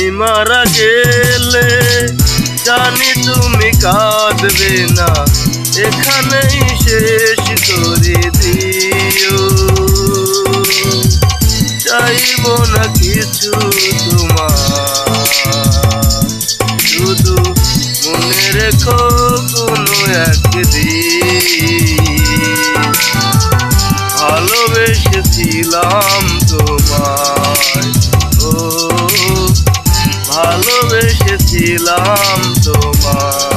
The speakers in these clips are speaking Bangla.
মারা গেলে, জানি তুমি কাঁদবে না। এখানেই শেষ করে দিও। চাইব না কিছু তোমার। শুধু মনে রেখো কোনো একদিন। ভালোবেসেছিলাম তোমায় ভালোবেসেছিলাম তোমায়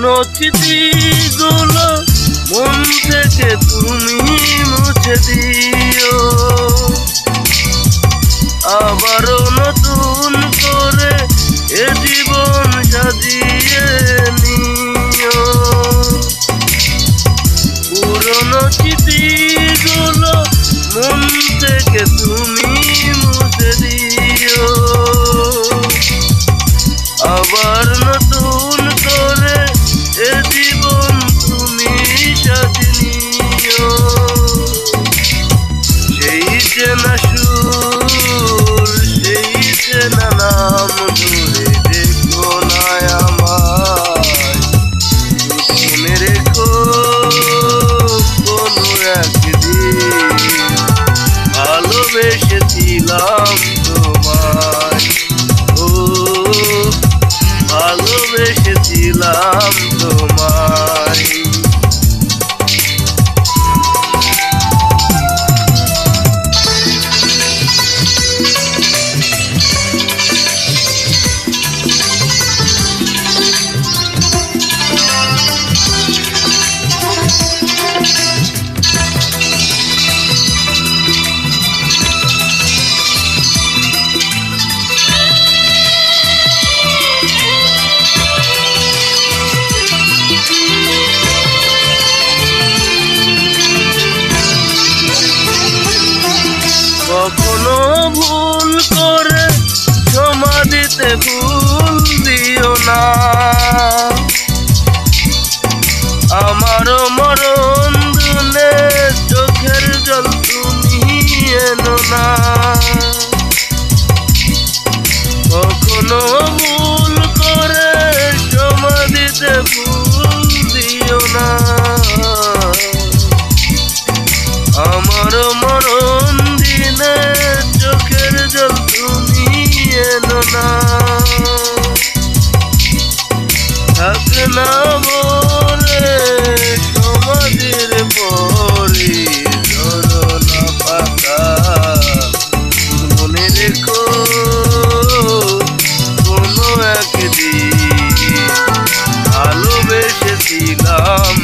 পুরনো স্মৃতিগুলো মন থেকে তুমি মুছে দিও। সেই চেনা সুর থাক না মরে সমাধির পরে ঝরনা পাতা মনে রেখো কোনো একদিন ভালোবেসেছিলাম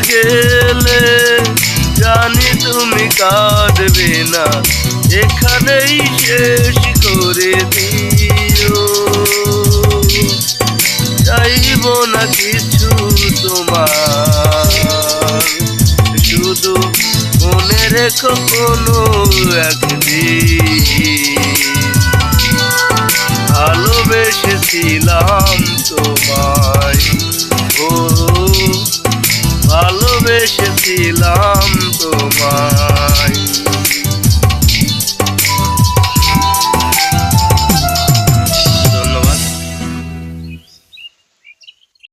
গেলে জানি তুমি কাঁদবে না। এখানেই শেষ করে দিও। চাইব না কিছু তোমার। শুধু মনে রেখো কোনো একদিন।